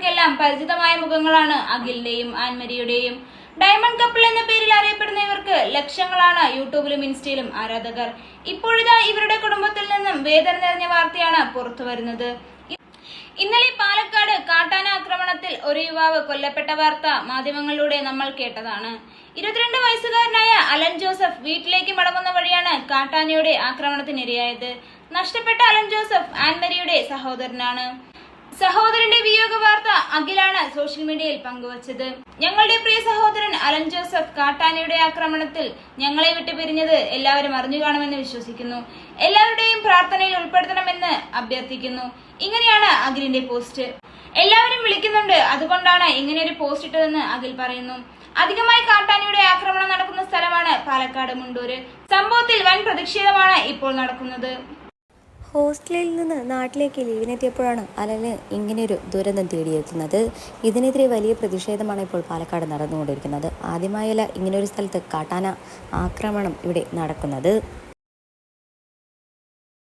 നമുക്കെല്ലാം പരിചിതമായ മുഖങ്ങളാണ് അഖിലിന്റെയും ആൻമരിയുടെയും. Diamond couple എന്ന പേരിൽ അറിയപ്പെടുന്ന ഇവർക്ക് ലക്ഷങ്ങളാണ് യൂട്യൂബിലും ഇൻസ്റ്റയിലും ആരാധകർ. ഇപ്പോഴിതാ ഇവരുടെ കുടുംബത്തിൽ നിന്നും വേദന നിറഞ്ഞ വാർത്തയാണ് പുറത്തു വരുന്നത്. ഇന്നലെ പാലക്കാട് കാട്ടാന ആക്രമണത്തിൽ ഒരു യുവാവ് കൊല്ലപ്പെട്ട വാർത്ത മാധ്യമങ്ങളിലൂടെ നമ്മൾ കേട്ടതാണ്. ഇരുപത്തിരണ്ട് വയസ്സുകാരനായ അലൻ ജോസഫ് വീട്ടിലേക്ക് മടങ്ങുന്ന വഴിയാണ് കാട്ടാനയുടെ ആക്രമണത്തിനിരയായത്. നഷ്ടപ്പെട്ട അലൻ ജോസഫ് ആൻമരിയുടെ സഹോദരനാണ്. സഹോദരന്റെ വിയോഗ വാർത്ത അഖിലാണ് സോഷ്യൽ മീഡിയയിൽ പങ്കുവച്ചത്. ഞങ്ങളുടെ പ്രിയ സഹോദരൻ അലൻ ജോസഫ് കാട്ടാനയുടെ ആക്രമണത്തിൽ ഞങ്ങളെ വിട്ടു പിരിഞ്ഞത് എല്ലാവരും അറിഞ്ഞു കാണുമെന്ന് വിശ്വസിക്കുന്നു. എല്ലാവരുടെയും പ്രാർത്ഥനയിൽ ഉൾപ്പെടുത്തണമെന്ന് അഭ്യർത്ഥിക്കുന്നു. ഇങ്ങനെയാണ് അഖിലിന്റെ പോസ്റ്റ്. എല്ലാവരും വിളിക്കുന്നുണ്ട് അതുകൊണ്ടാണ് ഇങ്ങനെ ഒരു പോസ്റ്റ് ഇട്ടതെന്ന് അഖിൽ പറയുന്നു. അധികമായി കാട്ടാനയുടെ ആക്രമണം നടക്കുന്ന സ്ഥലമാണ് പാലക്കാട് മുണ്ടൂര്. സംഭവത്തിൽ വൻ പ്രതിഷേധമാണ് ഇപ്പോൾ നടക്കുന്നത്. ഹോസ്റ്റലിൽ നിന്ന് നാട്ടിലേക്ക് ലീവിനെത്തിയപ്പോഴാണ് അലന് ഇങ്ങനെയൊരു ദുരന്തം തേടിയെത്തുന്നത് ഇതിനെതിരെ വലിയ പ്രതിഷേധമാണ് ഇപ്പോൾ പാലക്കാട് നടന്നുകൊണ്ടിരിക്കുന്നത്. ആദ്യമായല്ല ഇങ്ങനെയൊരു സ്ഥലത്ത് കാട്ടാന ആക്രമണം ഇവിടെ നടക്കുന്നത്.